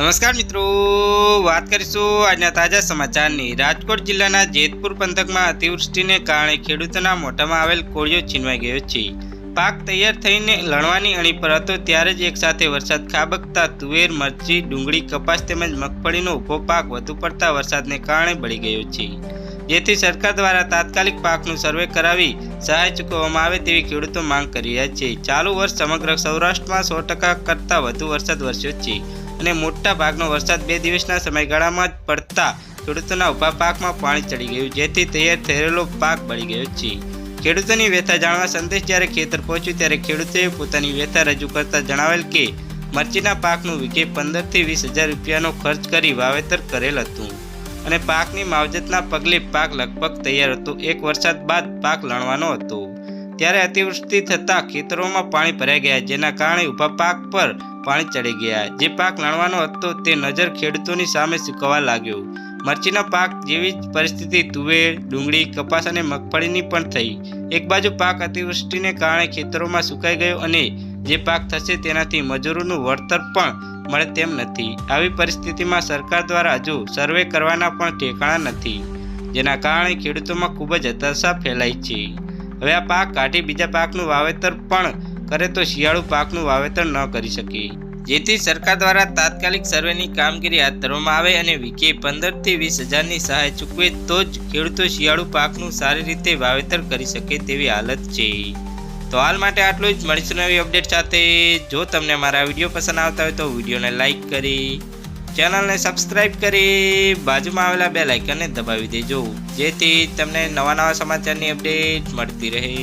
નમસ્કાર મિત્રો, વાત કરીશું આજના તાજા સમાચારની. રાજકોટ જિલ્લાના જેતપુર પંથકમાં અતિવૃષ્ટિને કારણે ખેડૂતોના મોઢામાં આવેલ કોળિયો છીનવાઈ ગયો છે. પાક તૈયાર થઈને લણવાની અણી પર હતો, ત્યારે જ એકસાથે વરસાદ ખાબકતા તુવેર, મરચી, ડુંગળી, કપાસ તેમજ મગફળીનો ઊભો પાક વધુ પડતા વરસાદને કારણે બળી ગયો છે. જેથી સરકાર દ્વારા તાત્કાલિક પાકનું સર્વે કરાવી સહાય ચૂકવવામાં આવે તેવી ખેડૂતો માંગ કરી રહ્યા છે. ચાલુ વર્ષ સમગ્ર સૌરાષ્ટ્રમાં સો ટકા કરતાં વધુ વરસાદ વરસ્યો છે. અને મોટા ભાગનો વરસાદ બે દિવસના સમયગાળામાં જ પડતા ખેડૂતોના ઊભા પાકમાં પાણી ચડી ગયું, જેથી તૈયાર થયેલો પાક બળી ગયો છે. ખેડૂતોની વ્યથા જાણવા સંદેશ જ્યારે ખેતર પહોંચ્યું ત્યારે ખેડૂતોએ પોતાની વ્યથા રજૂ કરતા જણાવેલ કે, મરચીના પાકનું વીઘે પંદરથી વીસ હજાર રૂપિયાનો ખર્ચ કરી વાવેતર કરેલ હતું અને પાકની માવજતના પગલે પાક લગભગ તૈયાર હતો. એક વરસાદ બાદ પાક લણવાનો હતો. ત્યારે અતિવૃષ્ટિ થતાં ખેતરોમાં પાણી ભરાઈ ગયા, જેના કારણે ઊભા પાક પર પાણી ચડી ગયા. જે પાક લણવાનો હતો તે નજર ખેડૂતોની સામે સૂકવા લાગ્યો. મરચીના પાક જેવી જ પરિસ્થિતિ તુવેર, ડુંગળી, કપાસ અને મગફળીની પણ થઈ. એક બાજુ પાક અતિવૃષ્ટિને કારણે ખેતરોમાં સુકાઈ ગયો અને જે પાક થશે તેનાથી મજૂરોનું વળતર પણ મળે તેમ નથી. આવી પરિસ્થિતિમાં સરકાર દ્વારા હજુ સર્વે કરવાના પણ ઠેકાણા નથી, જેના કારણે ખેડૂતોમાં ખૂબ જ હતાશા ફેલાઈ છે. હવે આ પાક કાઢી બીજા પાકનું વાવેતર પણ કરે તો શિયાળુ પાકનું વાવેતર ન કરી શકે. જેથી સરકાર દ્વારા તાત્કાલિક સર્વેની કામગીરી હાથ ધરવામાં આવે અને વીઘે પંદરથી વીસ હજારની સહાય ચૂકવે, તો જ ખેડૂતો શિયાળુ પાકનું સારી રીતે વાવેતર કરી શકે તેવી હાલત છે. તો હાલ માટે આટલું જ. મળીશું નવી અપડેટ સાથે. જો તમને મારા વીડિયો પસંદ આવતા હોય તો વિડીયોને લાઇક કરી, ચેનલને સબસ્ક્રાઇબ કરી, બાજુમાં આવેલા બે લાઇકનને દબાવી દેજો. જેથી તમને નવા નવા સમાચારની અપડેટ મળતી રહે.